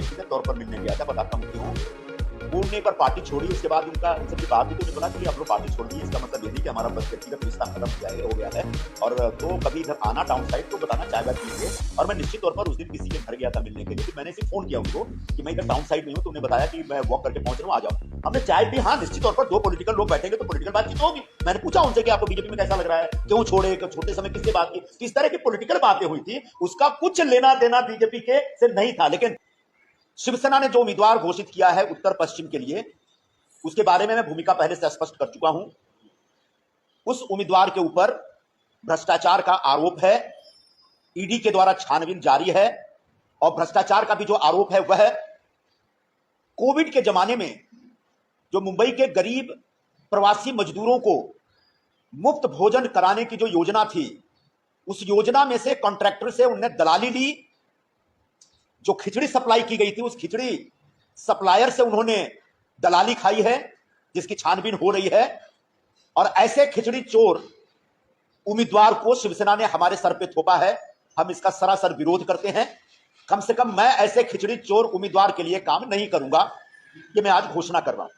व्यक्तिगत तौर पर मिलने गया था बताता हूँ क्यों? एक बार पार्टी छोड़ी, उसके बाद उनका उनसे की बात हुई तो उन्हें बोला कि आप लोग पार्टी छोड़ दी इसका मतलब ये नहीं कि हमारा बस व्यक्तिगत रिश्ता खत्म गया है गया है। और तो कभी इधर आना टाउन साइड तो बताना चाय बात कीजिए। और मैं निश्चित तौर पर उस दिन किसी के घर गया था मिलने के लिए तो मैंने सिर्फ़ फ़ोन किया उनको कि मैं इधर टाउन साइड में हूँ तो बताया कि मैं वॉक करके पहुँच रहा हूँ, आ जाओ। हमने चाय पी हाँ निश्चित तौर पर दो पोलिटिकल लोग बैठेंगे तो पॉलिटिकल बातचीत होगी। मैंने पूछा उनसे कि आपको बीजेपी में कैसा लग रहा है? क्यों छोड़े? छोटे समय किससे बात की? इस तरह की पोलिटिकल बातें हुई थी? उसका कुछ लेना देना बीजेपी के से नहीं था, लेकिन शिवसेना ने जो उम्मीदवार घोषित किया है उत्तर पश्चिम के लिए, उसके बारे में मैं भूमिका पहले से स्पष्ट कर चुका हूँ। उस उम्मीदवार के ऊपर भ्रष्टाचार का आरोप है, ईडी के द्वारा छानबीन जारी है, और भ्रष्टाचार का भी जो आरोप है वह कोविड के जमाने में जो मुंबई के गरीब प्रवासी मजदूरों को मुफ़्त भोजन कराने की जो योजना थी, उस योजना में से कॉन्ट्रैक्टर से उन्होंने दलाली ली जो खिचड़ी सप्लाई की गई थी, उस खिचड़ी सप्लायर से उन्होंने दलाली खाई है, जिसकी छानबीन हो रही है। और ऐसे खिचड़ी चोर उम्मीदवार को शिवसेना ने हमारे सर पे थोपा है। हम इसका सरासर विरोध करते हैं। कम से कम मैं ऐसे खिचड़ी चोर उम्मीदवार के लिए काम नहीं करूँगा, ये मैं आज घोषणा कर रहा हूँ।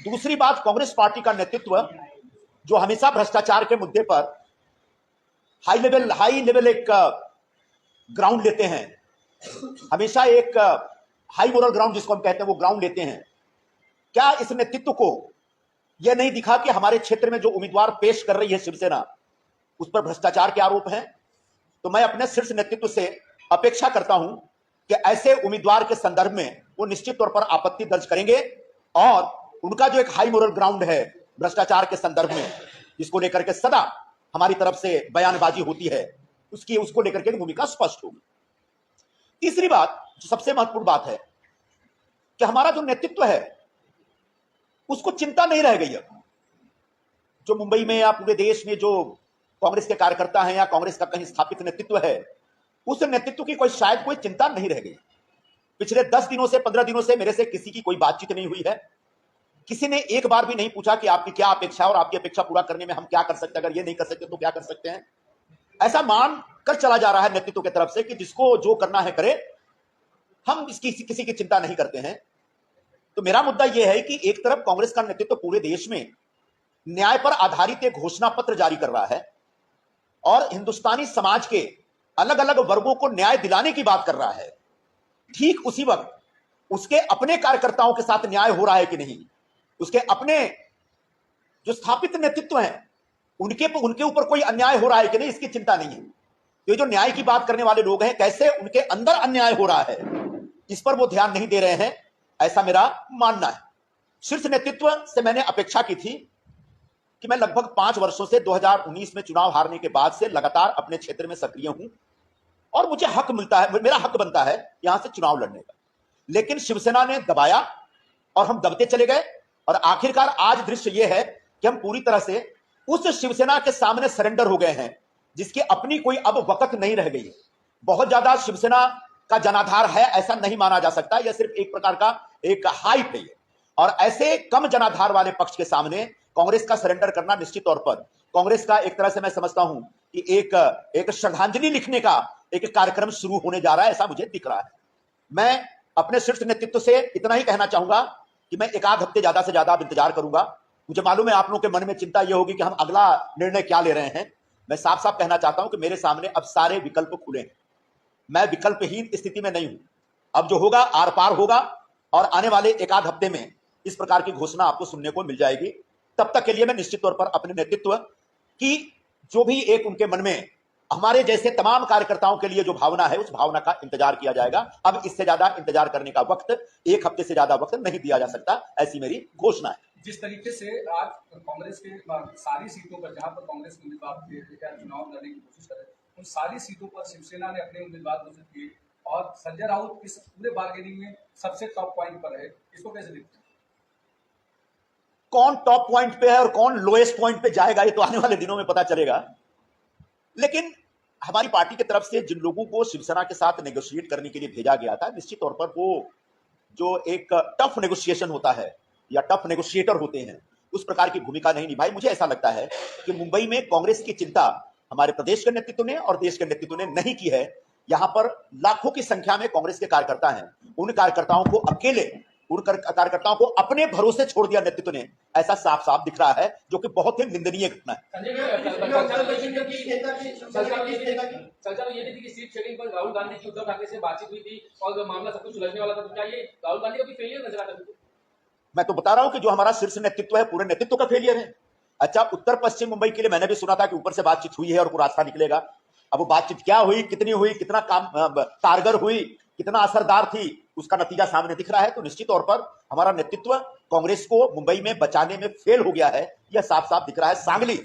दूसरी बात, कांग्रेस पार्टी का नेतृत्व, जो हमेशा भ्रष्टाचार के मुद्दे पर हाई लेवल हाई लेवल एक ग्राउंड लेते हैं। हमेशा एक हाई मोरल ग्राउंड जिसको हम कहते हैं, वो ग्राउंड लेते हैं। क्या इस नेतृत्व को यह नहीं दिखा कि हमारे क्षेत्र में जो उम्मीदवार पेश कर रही है शिवसेना, उस पर भ्रष्टाचार के आरोप हैं? तो मैं अपने शीर्ष नेतृत्व से अपेक्षा करता हूँ कि ऐसे उम्मीदवार के संदर्भ में वो निश्चित तौर पर आपत्ति दर्ज करेंगे और उनका जो एक हाई मोरल ग्राउंड है भ्रष्टाचार के संदर्भ में, जिसको लेकर के सदा हमारी तरफ़ से बयानबाजी होती है, उसकी, उसको लेकर के भूमिका स्पष्ट होगी। तीसरी बात सबसे महत्वपूर्ण बात है, कि हमारा जो नेतृत्व है, उसको चिंता नहीं रह गई अब। जो मुंबई में या पूरे देश में जो कांग्रेस के कार्यकर्ता हैं या कांग्रेस का कहीं स्थापित नेतृत्व है, उस नेतृत्व की कोई, शायद कोई चिंता नहीं रह गई। पिछले दस दिनों से, पंद्रह दिनों से मेरे से किसी की कोई बातचीत नहीं हुई है। किसी ने एक बार भी नहीं पूछा कि आपकी क्या अपेक्षा और आपकी अपेक्षा पूरा करने में हम क्या कर सकते हैं? अगर ये नहीं कर सकते तो क्या कर सकते हैं? ऐसा मान कर चला जा रहा है नेतृत्व की तरफ़ से कि जिसको जो करना है करे। हम इसकी किसी की चिंता नहीं करते हैं। तो मेरा मुद्दा यह है कि एक तरफ़ कांग्रेस का नेतृत्व पूरे देश में न्याय पर आधारित एक घोषणा पत्र जारी कर रहा है और हिंदुस्तानी समाज के अलग अलग वर्गों को न्याय दिलाने की बात कर रहा है। ठीक उसी वक्त उसके अपने कार्यकर्ताओं के साथ न्याय हो रहा है कि नहीं? उसके अपने जो स्थापित नेतृत्व हैं उनके उनके ऊपर कोई अन्याय हो रहा है कि नहीं, इसकी चिंता नहीं है। ये जो न्याय की बात करने वाले लोग हैं, कैसे उनके अंदर अन्याय हो रहा है, इस पर वो ध्यान नहीं दे रहे हैं, ऐसा मेरा मानना है। शीर्ष नेतृत्व से मैंने अपेक्षा की थी कि मैं लगभग पाँच वर्षों से 2019 में चुनाव हारने के बाद से लगातार अपने क्षेत्र में सक्रिय हूँ और मुझे हक मिलता है, मेरा हक बनता है यहाँ से चुनाव लड़ने का। लेकिन शिवसेना ने दबाया और हम दबते चले गए और आखिरकार आज दृश्य यह है कि हम पूरी तरह से उस शिवसेना के सामने सरेंडर हो गए हैं, जिसकी अपनी कोई अब वक़्त नहीं रह गई बहुत ज़्यादा शिवसेना का जनाधार है, ऐसा नहीं माना जा सकता। यह सिर्फ़ एक प्रकार का एक हाइप है। और ऐसे कम जनाधार वाले पक्ष के सामने कांग्रेस का सरेंडर करना निश्चित तौर पर कांग्रेस का एक तरह से मैं समझता हूँ कि एक एक श्रद्धांजलि लिखने का एक कार्यक्रम शुरू होने जा रहा है, ऐसा मुझे दिख रहा है। मैं अपने शीर्ष नेतृत्व से इतना ही कहना चाहूँगा कि मैं एक आध हफ़्ते ज़्यादा से ज़्यादा इंतज़ार करूँगा। मुझे मालूम है आप लोगों के मन में चिंता यह होगी कि हम अगला निर्णय क्या ले रहे हैं। मैं साफ़ साफ़ कहना चाहता हूँ कि मेरे सामने अब सारे विकल्प खुले हैं। मैं विकल्पहीन स्थिति में नहीं हूँ। अब जो होगा, आर पार होगा और आने वाले एक आध हफ़्ते में इस प्रकार की घोषणा आपको सुनने को मिल जाएगी। तब तक के लिए मैं निश्चित तौर पर अपने नेतृत्व की जो भी एक उनके मन में हमारे जैसे तमाम कार्यकर्ताओं के लिए जो भावना है उस भावना का इंतज़ार किया जाएगा। अब इससे ज़्यादा इंतज़ार करने का वक्त एक हफ़्ते से ज़्यादा वक्त नहीं दिया जा सकता ऐसी मेरी घोषणा है। जिस तरीके से आज कांग्रेस के सारी सीटों पर जहाँ पर कांग्रेस उम्मीदवार चुनाव लड़ने की कोशिश कर रहे उन सारी सीटों पर शिवसेना ने अपने उम्मीदवार घोषित किए और संजय राउत इस पूरे बार्गेनिंग में सबसे टॉप पॉइंट पर है इसको कैसे देखते हैं? कौन टॉप पॉइंट पे है और कौन लोएस्ट पॉइंट पे जाएगा ये तो आने वाले दिनों में पता चलेगा। लेकिन हमारी पार्टी की तरफ़ से जिन लोगों को शिवसेना के साथ नेगोशिएट करने के लिए भेजा गया था, निश्चित तौर पर वो जो एक टफ नेगोशिएशन होता है या टफ नेगोशिएटर होते हैं, उस प्रकार की भूमिका नहीं निभाई। मुझे ऐसा लगता है कि मुंबई में कांग्रेस की चिंता हमारे प्रदेश के नेतृत्व ने और देश के नेतृत्व ने नहीं की है। यहाँ पर लाखों की संख्या में कांग्रेस के कार्यकर्ता हैं। उन कार्यकर्ताओं को अकेले उन कार्यकर्ताओं को अपने भरोसे छोड़ दिया नेतृत्व ने। ऐसा साफ़ साफ़ दिख रहा है जो कि बहुत ही निंदनीय घटना है। तो तो तो ये भी थी कि सीट शेयरिंग पर राहुल गांधी की उद्धव ठाकरे से बातचीत हुई थी और मामला सब कुछ सुलझने वाला था तो क्या ये राहुल गांधी का भी फेलियर नज़र आता है मैं तो बता रहा हूँ कि जो हमारा शीर्ष नेतृत्व है पूरे नेतृत्व का फेलियर है। अच्छा उत्तर पश्चिम मुंबई के लिए मैंने भी सुना था कि ऊपर से बातचीत हुई है और कोई रास्ता निकलेगा। अब वो बातचीत क्या हुई कितनी हुई कितना काम कारगर हुई कितना असरदार थी उसका नतीजा सामने दिख रहा है तो निश्चित तौर पर हमारा नेतृत्व कांग्रेस को मुंबई में बचाने में फेल हो गया है। यह साफ़ साफ़ दिख रहा है। सांगली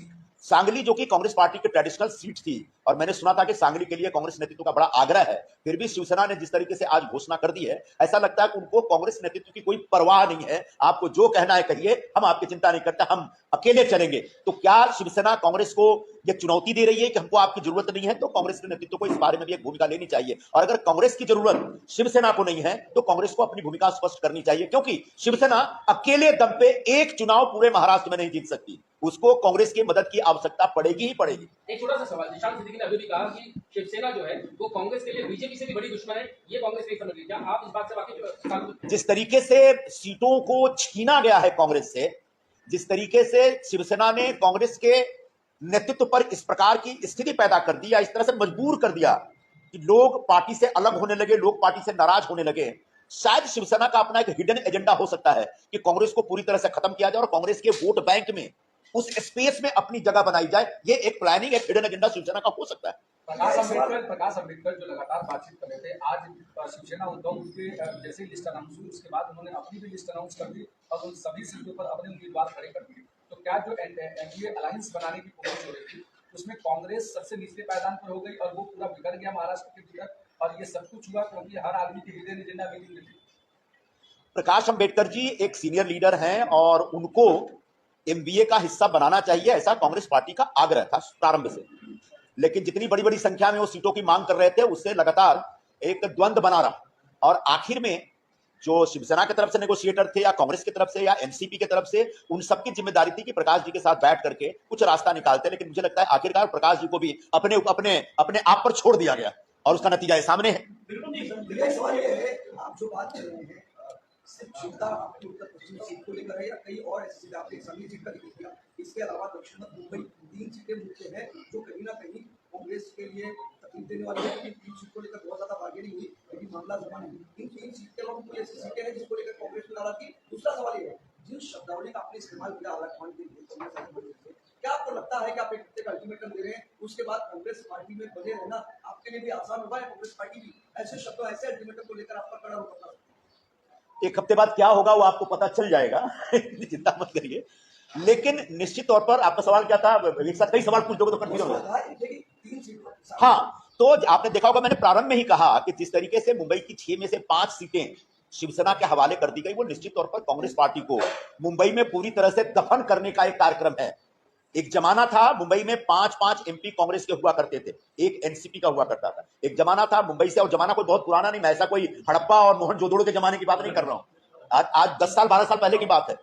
सांगली जो कि कांग्रेस पार्टी की ट्रेडिशनल सीट थी, और मैंने सुना था कि सांगली के लिए कांग्रेस नेतृत्व का बड़ा आग्रह है, फिर भी शिवसेना ने जिस तरीके से आज घोषणा कर दी है, ऐसा लगता है कि उनको कांग्रेस नेतृत्व की कोई परवाह नहीं है। आपको जो कहना है कहिए, हम आपकी चिंता नहीं करते, हम अकेले चलेंगे। तो क्या शिवसेना कांग्रेस को यह चुनौती दे रही है कि हमको आपकी ज़रूरत नहीं है? तो कांग्रेस के नेतृत्व को इस बारे में भी एक भूमिका लेनी चाहिए। और अगर कांग्रेस की ज़रूरत शिवसेना को नहीं है तो कांग्रेस को अपनी भूमिका स्पष्ट करनी चाहिए, क्योंकि शिवसेना अकेले दम पे एक चुनाव पूरे महाराष्ट्र में नहीं जीत सकती। उसको कांग्रेस की मदद की आवश्यकता पड़ेगी ही पड़ेगी। एक छोटा सा सवाल निशांत सिद्दीकी ने अभी भी कहा कि शिवसेना जो है वो कांग्रेस के लिए बीजेपी से भी बड़ी दुश्मन है ये कांग्रेस नहीं समझ क्या आप इस बात से वाकिफ जिस तरीके से सीटों को छीना गया है कांग्रेस से जिस तरीके से शिवसेना ने कांग्रेस के नेतृत्व पर इस प्रकार की स्थिति पैदा कर दी या इस तरह से मजबूर कर दिया कि लोग पार्टी से अलग होने लगे लोग पार्टी से नाराज़ होने लगे शायद शिवसेना का अपना एक हिडन एजेंडा हो सकता है कि कांग्रेस को पूरी तरह से खत्म किया जाए और कांग्रेस के वोट बैंक में उस स्पेस में अपनी जगह बनाई जाए। ये एक प्लानिंग एक हिडन एजेंडा शिवसेना का हो सकता है। प्रकाश अंबेडकर प्रकाश अंबेडकर जो लगातार बातचीत कर रहे थे आज शिवसेना उद्धव के जैसे लिस्ट अनाउंस हुई उसके बाद उन्होंने अपनी भी लिस्ट अनाउंस कर दी और उन सभी सीटों पर अपने उम्मीदवार खड़े कर दिए। तो क्या जो एनडीए अलायंस बनाने की कोशिश हो रही थी उसमें कांग्रेस सबसे निचले पायदान पर हो गई और वो पूरा बिगड़ गया महाराष्ट्र के भीतर और ये सब कुछ हुआ क्योंकि हर आदमी की एजेंडा प्रकाश अंबेडकर जी एक सीनियर लीडर हैं और उनको एमबीए का हिस्सा बनाना चाहिए, ऐसा कांग्रेस पार्टी का आग्रह था प्रारंभ से। लेकिन जितनी बड़ी बड़ी संख्या में वो सीटों की मांग कर रहे थे, उससे लगातार एक द्वंद्व बना रहा। और आखिर में जो शिवसेना की तरफ़ से नेगोशिएटर थे या कांग्रेस की तरफ़ से या एनसीपी की तरफ़ से, उन सबकी ज़िम्मेदारी थी कि प्रकाश जी के साथ बैठ करके कुछ रास्ता निकालते, लेकिन मुझे लगता है आखिरकार प्रकाश जी को भी अपने अपने अपने आप पर छोड़ दिया गया। और उसका नतीजा सामने है। है, आप जो बात कर रहे हैं सिर्फ़ आपकी उत्तर पश्चिम सीट को लेकर है या कई और ऐसी आपने संघी सीट का किया। इसके अलावा दक्षिण मध्य मुंबई, तीन सीटें मुख्य है जो कहीं ना कहीं कांग्रेस के लिए तकलीफ़ देने वाली है तीन सीट को लेकर बहुत ज़्यादा बार्गेनिंग हुई लेकिन मामला जमा नहीं इन तीन सीट के अलावा कोई ऐसी सीटें हैं जिसको लेकर कांग्रेस में थी दूसरा सवाल ये है, जिन शब्दावली का आपने इस्तेमाल किया आलाकमान के लिए बढ़ने से क्या आपको लगता है कि आप एक हफ़्ते का अल्टीमेटम दे रहे हैं, उसके बाद कांग्रेस पार्टी में बने रहना आपके लिए भी आसान होगा या कांग्रेस पार्टी भी ऐसे शब्दों, ऐसे अल्टीमेटम को लेकर आपका कड़ा रुख अपना है? एक हफ़्ते बाद क्या होगा वो आपको पता चल जाएगा। चिंता मत करिए। लेकिन निश्चित तौर पर आपका सवाल क्या था? एक साथ कई सवाल पूछ दोगे तो कंफ्यूज होगा हाँ तो आपने देखा होगा मैंने प्रारंभ में ही कहा कि जिस तरीके से मुंबई की छह में से पाँच सीटें शिवसेना के हवाले कर दी गई वो निश्चित तौर पर कांग्रेस पार्टी को मुंबई में पूरी तरह से दफन करने का एक कार्यक्रम है। एक जमाना था मुंबई में पाँच पाँच एमपी कांग्रेस के हुआ करते थे। एक एनसीपी का हुआ करता था। एक जमाना था मुंबई से, और जमाना कोई बहुत पुराना नहीं, मैं ऐसा कोई हड़प्पा और मोहन जोदड़ो के जमाने की बात नहीं कर रहा हूँ। आज आज दस साल, बारह साल पहले की बात है।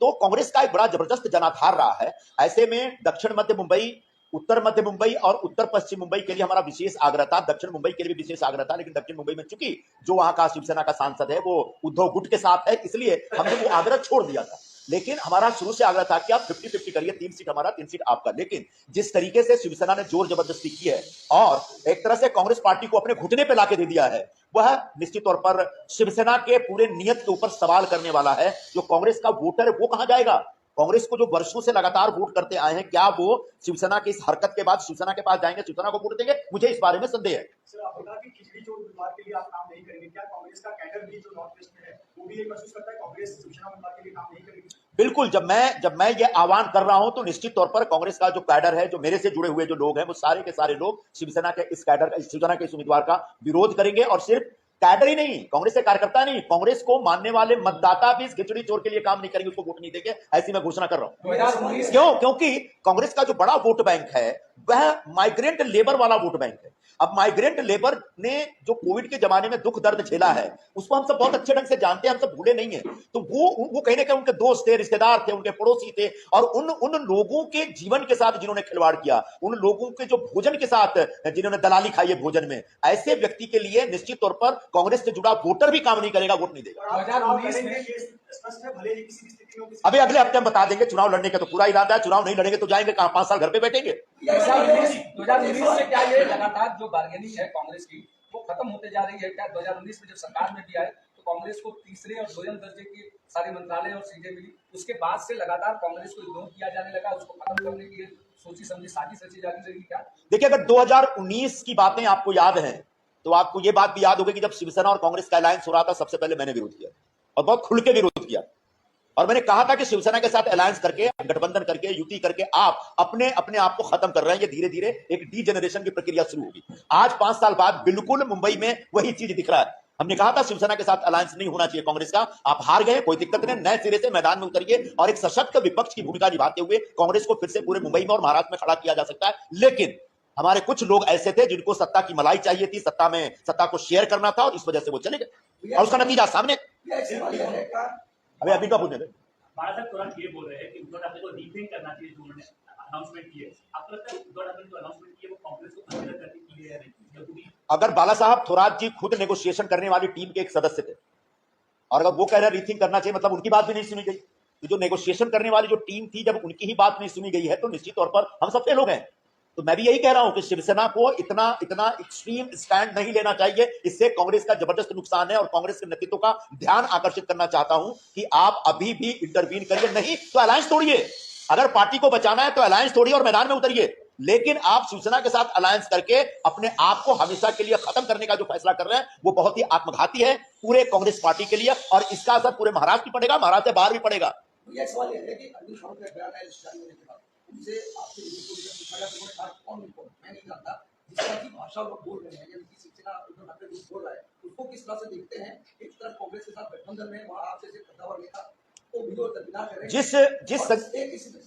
तो कांग्रेस का एक बड़ा ज़बरदस्त जनाधार रहा है। ऐसे में दक्षिण मध्य मुंबई, उत्तर मध्य मुंबई और उत्तर पश्चिम मुंबई के लिए हमारा विशेष आग्रह था। दक्षिण मुंबई के लिए भी विशेष आग्रह था, लेकिन दक्षिण मुंबई में चूँकि जो वहाँ का शिवसेना का सांसद है, वो उद्धव गुट के साथ है, इसलिए हमने वो आग्रह छोड़ दिया था। लेकिन हमारा शुरू से आग्रह था कि आप फिफ्टी फिफ्टी करिए, तीन सीट हमारा, तीन सीट आपका। लेकिन जिस तरीके से शिवसेना ने ज़ोर ज़बरदस्ती की है और एक तरह से कांग्रेस पार्टी को अपने घुटने पे लाके दे दिया है, वह निश्चित तौर पर शिवसेना के पूरे नियत के ऊपर सवाल करने वाला है, जो कांग्रेस का वोटर है, वो कहाँ जाएगा? कांग्रेस को जो वर्षों से लगातार वोट करते आए हैं क्या वो शिवसेना की इस हरकत के बाद शिवसेना के पास जाएँगे शिवसेना को वोट देंगे? मुझे इस बारे में संदेह है। सर आपने कहा कि खिचड़ी चोर उम्मीदवार के लिए आप काम नहीं करेंगे। क्या कांग्रेस का कैडर भी जो नॉर्थ वेस्ट में है वो भी ये महसूस करता है कांग्रेस शिवसेना उम्मीदवार के लिए काम नहीं करेगी? बिल्कुल जब मैं जब मैं ये आह्वान कर रहा हूँ तो निश्चित तौर पर कांग्रेस का जो कैडर है जो मेरे से जुड़े हुए जो लोग हैं वो सारे के सारे लोग शिवसेना के इस कैडर का शिवसेना के इस उम्मीदवार का विरोध करेंगे और सिर्फ़ कैडर ही नहीं। कांग्रेस के कार्यकर्ता नहीं। कांग्रेस को मानने वाले मतदाता भी इस खिचड़ी चोर के लिए काम नहीं करेंगे उसको वोट नहीं देंगे ऐसी मैं घोषणा कर रहा हूँ। क्यों? क्योंकि कांग्रेस का जो बड़ा वोट बैंक है वह माइग्रेंट लेबर वाला वोट बैंक है। अब माइग्रेंट लेबर ने जो कोविड के जमाने में दुख दर्द झेला है उसको हम सब बहुत अच्छे ढंग से जानते हैं हम सब भूले नहीं है। तो वो वो कहीं ना कहीं उनके दोस्त थे रिश्तेदार थे उनके पड़ोसी थे और उन उन लोगों के जीवन के साथ जिन्होंने खिलवाड़ किया उन लोगों के जो भोजन के साथ जिन्होंने दलाली खाई है भोजन में ऐसे व्यक्ति के लिए निश्चित तौर पर कांग्रेस से जुड़ा वोटर भी काम नहीं करेगा वोट नहीं देगा। और आप 2019 करेंगे, में- ये स्पष्ट भले किसी भी स्थिति में किसी अभी अगले हफ़्ते हम बता देंगे चुनाव लड़ने का तो पूरा इरादा है चुनाव नहीं लड़ेंगे तो जाएँगे कहाँ पाँच साल घर पे बैठेंगे? दो हज़ार उन्नीस से क्या ये लगातार जो बार्गेनिंग है कांग्रेस की वो खत्म होते जा रही है। क्या दो हज़ार उन्नीस में जब सरकार में भी आए तो कांग्रेस को तीसरे और दोयम दर्जे के सारे मंत्रालय और सीटें मिली। उसके बाद से लगातार कांग्रेस को इग्नोर किया जाने लगा उसको खत्म करने की सोची समझी साजिश रची जाती रहेगी क्या? देखिए अगर 2019 की बातें आपको याद हैं तो आपको ये बात भी याद होगी कि जब शिवसेना और कांग्रेस का अलायंस हो रहा था सबसे पहले मैंने विरोध किया और बहुत खुल के विरोध किया। और मैंने कहा था कि शिवसेना के साथ अलायंस करके गठबंधन करके युति करके आप अपने अपने आप को खत्म कर रहे हैं। ये धीरे धीरे एक डी जनरेशन की प्रक्रिया शुरू होगी। आज पाँच साल बाद बिल्कुल मुंबई में वही चीज़ दिख रहा है। हमने कहा था शिवसेना के साथ अलायंस नहीं होना चाहिए कांग्रेस का। आप हार गए कोई दिक्कत नहीं। नए सिरे से मैदान में उतरिए और एक सशक्त विपक्ष की भूमिका निभाते हुए कांग्रेस को फिर से पूरे मुंबई में और महाराष्ट्र में खड़ा किया जा सकता है। लेकिन हमारे कुछ लोग ऐसे थे जिनको सत्ता की मलाई चाहिए थी सत्ता में सत्ता को शेयर करना था और इस वजह से वो चले गए। और उसका नतीजा सामने। अभी अभी का पूछने दे बाला तुरंत ये बोल रहे हैं कि उद्धव ठाकरे को रीथिंक करना चाहिए जो उन्होंने अनाउंसमेंट की आपको लगता है उद्धव ठाकरे जो अनाउंसमेंट की वो कांग्रेस को कंसिडर करके की या नहीं? अगर बाला साहब थोराट जी खुद नेगोशिएशन करने वाली टीम के एक सदस्य थे और अगर वो कह रहे हैं रीथिंक करना चाहिए मतलब उनकी बात भी नहीं सुनी गई। तो जो नेगोशिएशन करने वाली जो टीम थी जब उनकी ही बात नहीं सुनी गई है तो निश्चित तौर पर हम सब फेल हो गए तो मैं भी यही कह रहा हूँ कि शिवसेना को इतना इतना एक्सट्रीम स्टैंड नहीं लेना चाहिए। इससे कांग्रेस का ज़बरदस्त नुकसान है और कांग्रेस के नेतृत्व का ध्यान आकर्षित करना चाहता हूँ कि आप अभी भी इंटरवीन करिए। नहीं तो अलायंस तोड़िए। अगर पार्टी को बचाना है तो अलायंस तोड़िए और मैदान में उतरिए। लेकिन आप शिवसेना के साथ अलायंस करके अपने आप को हमेशा के लिए खत्म करने का जो फैसला कर रहे हैं, वो बहुत ही आत्मघाती है पूरे कांग्रेस पार्टी के लिए और इसका असर पूरे महाराष्ट्र में पड़ेगा, महाराष्ट्र से बाहर भी पड़ेगा। यह सवाल यह कि अरविंद सावंत का बयान जारी होने के बाद उनसे आपसे विजय को जब पूछा गया उन्होंने कहा कौन उनको मैं नहीं जानता जिस तरह की भाषा लोग बोल रहे हैं या उनकी शिवसेना उद्धव ठाकरे जो बोल रहा है उसको किस तरह से देखते हैं एक तरफ़ कांग्रेस के साथ गठबंधन में वहाँ आपसे से कद्दावर नेता को भी और दरकिनार कर रहे हैं जिस जिस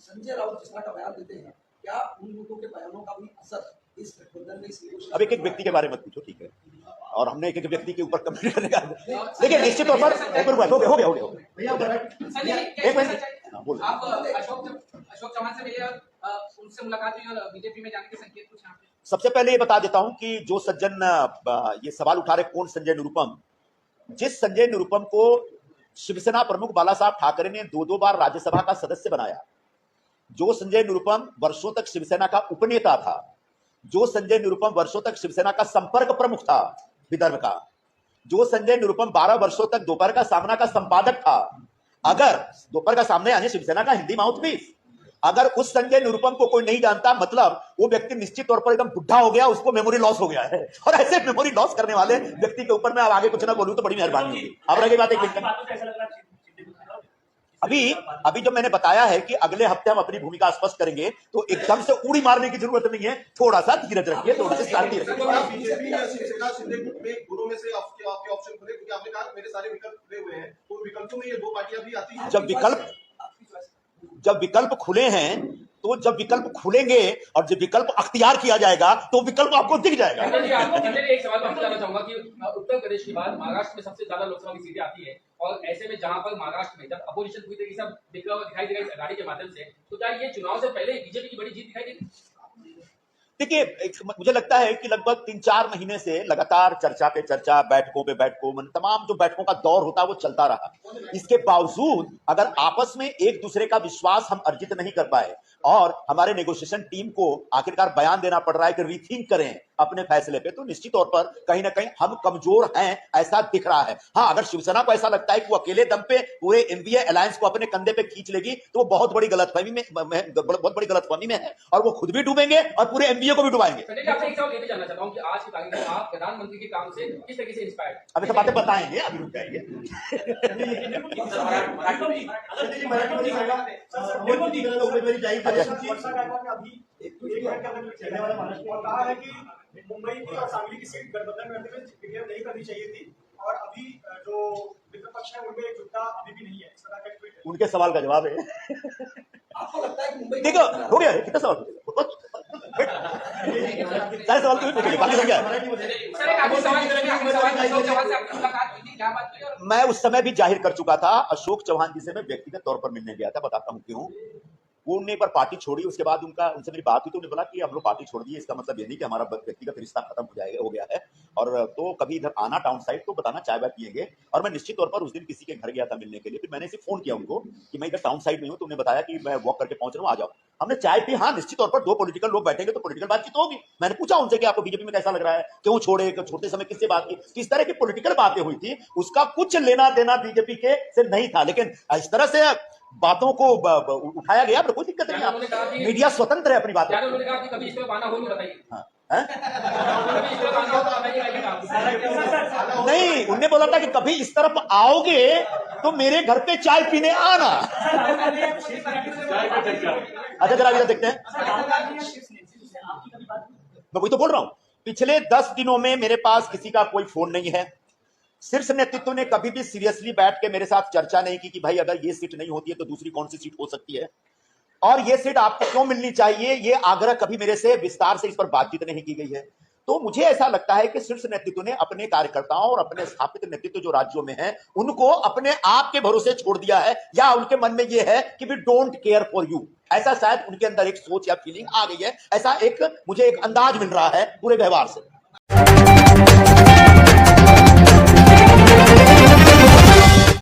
संजय राउत जिस तरह का बयान देते हैं क्या उन लोगों के बयानों का भी असर इस गठबंधन में अब एक एक व्यक्ति के बारे में पूछो ठीक है? और हमने एक एक व्यक्ति के ऊपर कमेंट करने का देखिए निश्चित तौर पर हो गया हो गया हो गया, एक मिनट। हाँ, बोलो। अशोक चौहान से मिले उनसे मुलाकात हुई और बीजेपी में जाने के संकेत कुछ यहाँ पे? सबसे पहले ये बता देता हूँ कि जो सज्जन ये सवाल उठा रहे कौन संजय निरुपम? जिस संजय निरुपम को शिवसेना प्रमुख बाला साहब ठाकरे ने दो दो बार राज्यसभा का सदस्य बनाया, जो संजय निरुपम वर्षों तक शिवसेना का उपनेता था, जो संजय निरुपम वर्षों तक शिवसेना का संपर्क प्रमुख था, विदर्भ का, जो संजय निरुपम बारह वर्षों तक दोपहर का सामना का संपादक था, अगर दोपहर का सामने यानी शिवसेना का हिंदी माउथ माउथपीस अगर उस संजय निरुपम को कोई नहीं जानता मतलब वो व्यक्ति निश्चित तौर पर एकदम बुढ़ा हो गया उसको मेमोरी लॉस हो गया है। और ऐसे मेमोरी लॉस करने वाले व्यक्ति के ऊपर मैं अब आगे कुछ ना बोलूँ तो बड़ी मेहरबानी होगी। अब रही बात एक। अभी अभी जो मैंने बताया है कि अगले हफ़्ते हम अपनी भूमिका स्पष्ट करेंगे तो एकदम से उड़ी मारने की ज़रूरत नहीं है। थोड़ा सा धीरज रखिए थोड़ी सी शांति रखिए तो जब विकल्प। जब विकल्प खुले हैं तो जब विकल्प खुलेंगे और जब विकल्प अख्तियार किया जाएगा तो विकल्प आपको दिख जाएगा। जी एक सवाल मैं चाहूँगा कि उत्तर प्रदेश के बाद महाराष्ट्र में सबसे ज़्यादा लोकसभा की सीटें आती है और ऐसे में जहाँ पर महाराष्ट्र में जब अपोजिशन पूरी तरीके से दिखाई देगा इस अघाड़ी के माध्यम से तो क्या ये चुनाव से पहले बीजेपी की बड़ी जीत दिखाई देगी? देखिए मुझे लगता है कि लगभग तीन चार महीने से लगातार चर्चा पे चर्चा, बैठकों पे बैठकों, मन, तमाम जो बैठकों का दौर होता है, वो चलता रहा। इसके बावजूद अगर आपस में एक दूसरे का विश्वास हम अर्जित नहीं कर पाए और हमारे नेगोशिएशन टीम को आखिरकार बयान देना पड़ रहा है कि रीथिंक करें अपने फैसले पे तो निश्चित तौर पर कहीं ना कहीं हम कमज़ोर हैं ऐसा दिख रहा है। हाँ अगर शिवसेना को ऐसा लगता है कि वो अकेले दम पे पूरे एनडीए अलायंस को अपने कंधे पे खींच लेगी तो वो बहुत बड़ी गलतफहमी में बहुत बड़ी गलतफहमी में है और वो खुद भी डूबेंगे और पूरे एनडीए को भी डुबाएँगे। संजय जी आपसे एक सवाल ये भी जानना चाहता हूँ कि आज की तारीख में आप प्रधानमंत्री के काम से किस तरीके से इंस्पायर्ड अभी सब बातें बताएँगे अभी रुक जाइए। वर्षा गायकवाड़ ने अभी एक मिनट के अंदर चलने वाला महाराष्ट्र और कहा है कि मुंबई की और सांगली की सीट गठबंधन में अंतिम डिक्लेयर नहीं करनी चाहिए थी और अभी जो मित्र पक्ष है उनमें एकजुटता अभी भी नहीं है। इस तरह का एक ट्वीट है। उनके सवाल का जवाब है। आपको लगता है कि मुंबई देखो हो गया कितना सवाल? सारे सवाल क्यों पूछेंगे बाकी सब क्या है मैं उस समय भी ज़ाहिर कर चुका था अशोक चौहान जी से मैं व्यक्तिगत तौर पर मिलने गया था बताता हूँ क्यों। उन्होंने एक बार पार्टी छोड़ी, उसके बाद उनका, उनसे मेरी बात हुई तो उन्होंने बोला कि हम लोग पार्टी छोड़ दिए, इसका मतलब ये नहीं कि हमारा व्यक्तिगत रिश्ता खत्म हो जाएगा, हो गया है। और तो कभी इधर आना टाउन साइड तो बताना, चाय बाय पियेंगे और मैं निश्चित तौर पर उस दिन किसी के घर गया था मिलने के लिए, फिर मैंने इसे फ़ोन किया उनको कि मैं इधर टाउन साइड में हूँ तो उन्होंने बताया कि मैं वॉक करके पहुँच रहा हूँ, आ जाओ। हमने चाय पी हाँ निश्चित तौर पर दो पॉलिटिकल लोग बैठेंगे तो पॉलिटिकल बातचीत होगी। मैंने पूछा उनसे कि आपको बीजेपी में कैसा लग रहा है, क्यों छोड़े छोटे समय किससे बात की? तो इस तरह की पॉलिटिकल बातें हुई थी, उसका कुछ लेना देना बीजेपी के से नहीं था, लेकिन इस तरह से बातों को उठाया गया पर कोई दिक्कत नहीं है। मीडिया स्वतंत्र है अपनी बात यानी उन्होंने कहा कि कभी इस तरफ़ आना हो? नहीं उनने बोला था कि कभी इस तरफ़ आओगे तो मेरे घर पे चाय पीने आना। अच्छा जरा इधर देखते हैं। मैं वही तो बोल रहा हूँ। पिछले दस दिनों में मेरे पास किसी का कोई फ़ोन नहीं है। शीर्ष नेतृत्व ने कभी भी सीरियसली बैठ के मेरे साथ चर्चा नहीं की कि भाई अगर ये सीट नहीं होती है तो दूसरी कौन सी सीट हो सकती है? और ये सीट आपको क्यों मिलनी चाहिए? ये आग्रह कभी मेरे से विस्तार से इस पर बातचीत नहीं की गई है। तो मुझे ऐसा लगता है कि शीर्ष नेतृत्व ने अपने कार्यकर्ताओं और अपने स्थापित नेतृत्व जो राज्यों में है, उनको अपने आप के भरोसे छोड़ दिया है, या उनके मन में यह है कि we don't care for you ऐसा शायद उनके अंदर एक सोच या फीलिंग आ गई है। ऐसा एक, मुझे एक अंदाज मिल रहा है पूरे व्यवहार से।